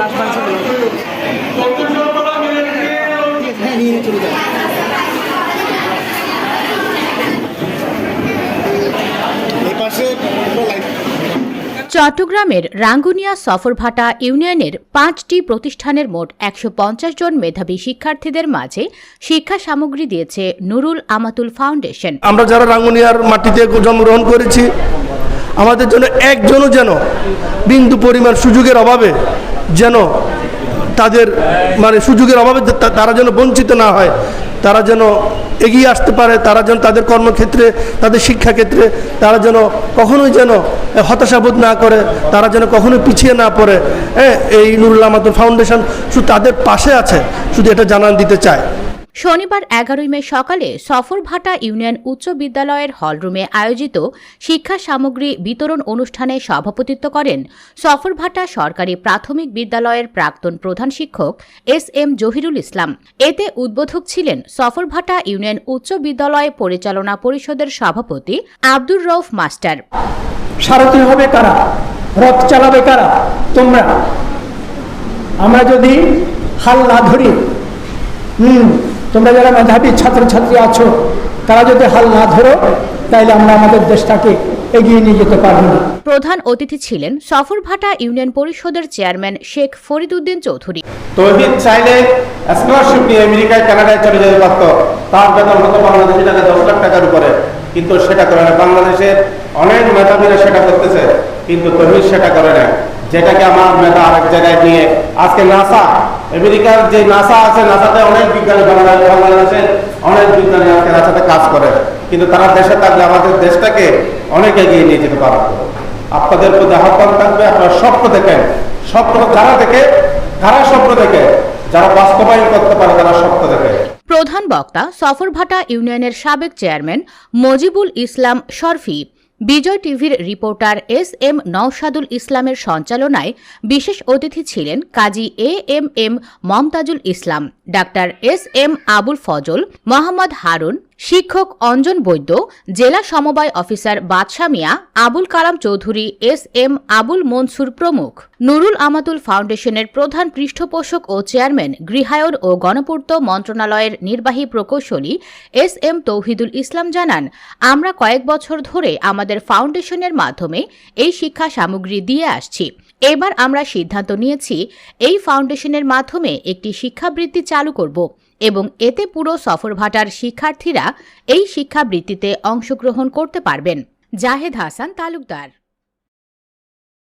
মাংস হ্যাঁ নিয়ে চলে চট্টগ্রামের রাঙ্গুনিয়া সফরভাটা ইউনিয়নের পাঁচটি প্রতিষ্ঠানের মোট একশো পঞ্চাশ জন মেধাবী শিক্ষার্থীদের মাঝে শিক্ষা সামগ্রী দিয়েছে নুরুল আমাতুল ফাউন্ডেশন। আমরা যারা রাঙ্গুনিয়ার মাটিতে জন্মগ্রহণ করেছি আমাদের জন্য একজনও যেন বিন্দু পরিমাণ সুযোগের অভাবে যেন তাদের মানে সুযোগের অভাবে তারা যেন বঞ্চিত না হয়, তারা যেন এগিয়ে আসতে পারে, তারা যেন তাদের কর্মক্ষেত্রে, তাদের শিক্ষাক্ষেত্রে, তারা যেন কখনোই যেন হতাশাবোধ না করে, তারা যেন কখনোই পিছিয়ে না পড়ে। হ্যাঁ এই নুরুল্লাহ মাতুল ফাউন্ডেশন শুধু তাদের পাশে আছে, শুধু এটা জানান দিতে চায়। শনিবার এগারোই মে সকালে সফরভাটা ইউনিয়ন উচ্চ বিদ্যালয়ের হলরুমে আয়োজিত শিক্ষা সামগ্রী বিতরণ অনুষ্ঠানে সভাপতিত্ব করেন সফরভাটা সরকারি প্রাথমিক বিদ্যালয়ের প্রাক্তন প্রধান শিক্ষক এস এম জহিরুল ইসলাম। এতে উদ্বোধক ছিলেন সফরভাটা ইউনিয়ন উচ্চ বিদ্যালয় পরিচালনা পরিষদের সভাপতি আব্দুর রউফ মাস্টার। সারথি হবে কারা? রথ চালাবে কারা? তোমরা? আমরা যদি হাল না ধরি, হুম তোমরা যারা মেধাবী ছাত্রছাত্রী আছো তারা যদি হাল না ধরো তাইলে আমরা আমাদের দেশটাকে এগিয়ে নিয়ে যেতে পারব না। প্রধান অতিথি ছিলেন সফরভাটা ইউনিয়ন পরিষদের চেয়ারম্যান শেখ ফরিদউদ্দিন চৌধুরী। তৌহিদ চাইলে স্কলারশিপ নিয়ে আমেরিকায় কানাডায় চলে যেতে পারতো। তার বেতন হতো বাংলাদেশি টাকা দশ লাখ টাকার উপরে। কিন্তু সেটা করে না। বাংলাদেশের অনেক মেধাবীরা সেটা করতেছে কিন্তু তহিদ সেটা করে না। যেটাকে আমার মেধা আরেক জায়গায় নিয়ে আজকে নাসা আমেরিকার যে নাসা আছে, নাসাতে অনেক বিজ্ঞানী বাংলাদেশ বাংলাদেশের অনেক বিজ্ঞানী আজকে নাসাতে কাজ করে। কিন্তু তারা দেশে থাকলে আমাদের দেশটাকে অনেক এগিয়ে নিয়ে যেতে পারতো। আপনাদের প্রতি আহ্বান থাকবে, আপনারা স্বপ্ন দেখেন। স্বপ্ন, যারা দেখে কারা স্বপ্ন দেখে, যারা বাস্তবায়ন করতে পারে, তারা স্বপ্ন দেখে। প্রধান বক্তা সফরভাটা ইউনিয়নের সাবেক চেয়ারম্যান মজিবুল ইসলাম শরফি। বিজয় টিভির রিপোর্টার এস এম নওশাদুল ইসলামের সঞ্চালনায় বিশেষ অতিথি ছিলেন Kazi A M M Momtazul Islam, doctor S M Abul Fazal, Mohammad Harun শিক্ষক অঞ্জন বৈদ্য, জেলা সমবায় officer Badsha Mia, Abul Kalam Chowdhury, S M Abul Mansur প্রমুখ। নুরুল আমাতুল ফাউন্ডেশনের প্রধান পৃষ্ঠপোষক ও চেয়ারম্যান, গৃহায়ন ও গণপূর্ত মন্ত্রণালয়ের নির্বাহী প্রকৌশলী এস এম তৌহিদুল ইসলাম জানান, আমরা কয়েক বছর ধরে আমাদের ফাউন্ডেশনের মাধ্যমে এই শিক্ষা সামগ্রী দিয়ে আসছি। এবার আমরা সিদ্ধান্ত নিয়েছি, এই ফাউন্ডেশনের মাধ্যমে একটি শিক্ষাবৃত্তি চালু করব। এবং এতে পুরো সফরভাটার শিক্ষার্থীরা এই শিক্ষাবৃত্তিতে অংশগ্রহণ করতে পারবেন। জাহেদ হাসান তালুকদার।